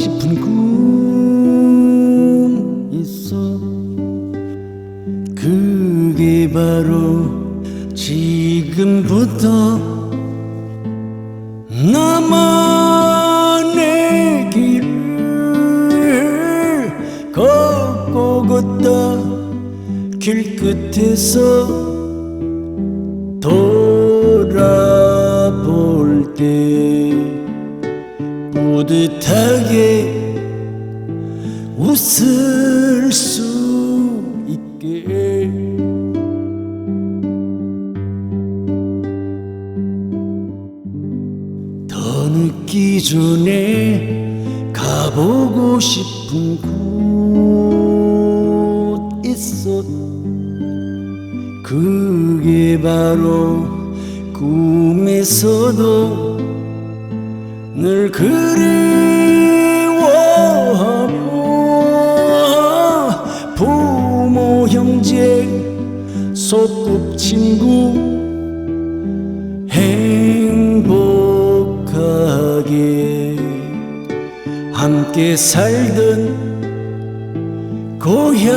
싶은 꿈 있어. 그게 바로 지금부터 나만의 길을 걷고 걷다 길 끝에서 돌아볼 때 뿌듯하게 웃을 수 있게. 더 늦기 전에 가보고 싶은 곳 있어. 그게 바로 꿈에서도 늘 그리 소꿉 친구 행복하게 함께 살던 고향이라고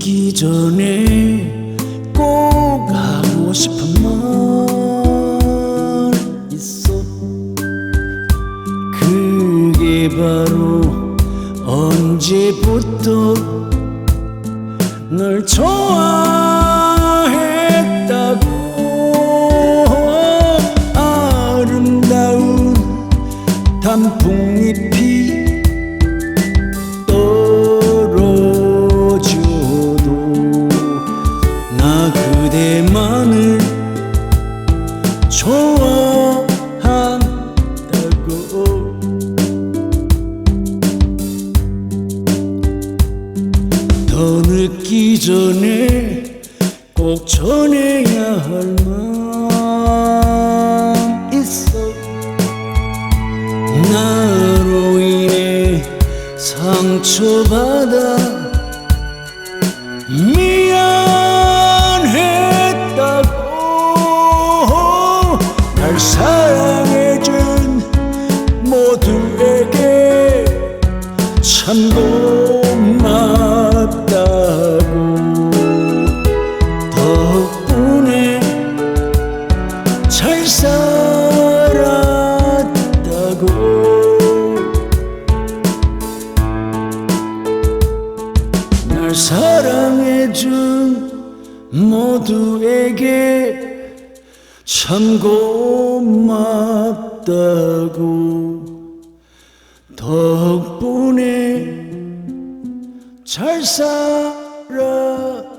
더 늦기 전에 꼭 하고 싶은 말 있어? 그게 바로 언제부터 널 좋아했다고? 아름다운 단풍 좋아한다고. 더 늦기 전에 꼭 전해야 할 말 있어. 나로 인해 상처받아 참 고맙다고 덕분에 잘 살았다고. 날 사랑해준 모두에게 참 고맙다고. 덕분에 잘 살았다고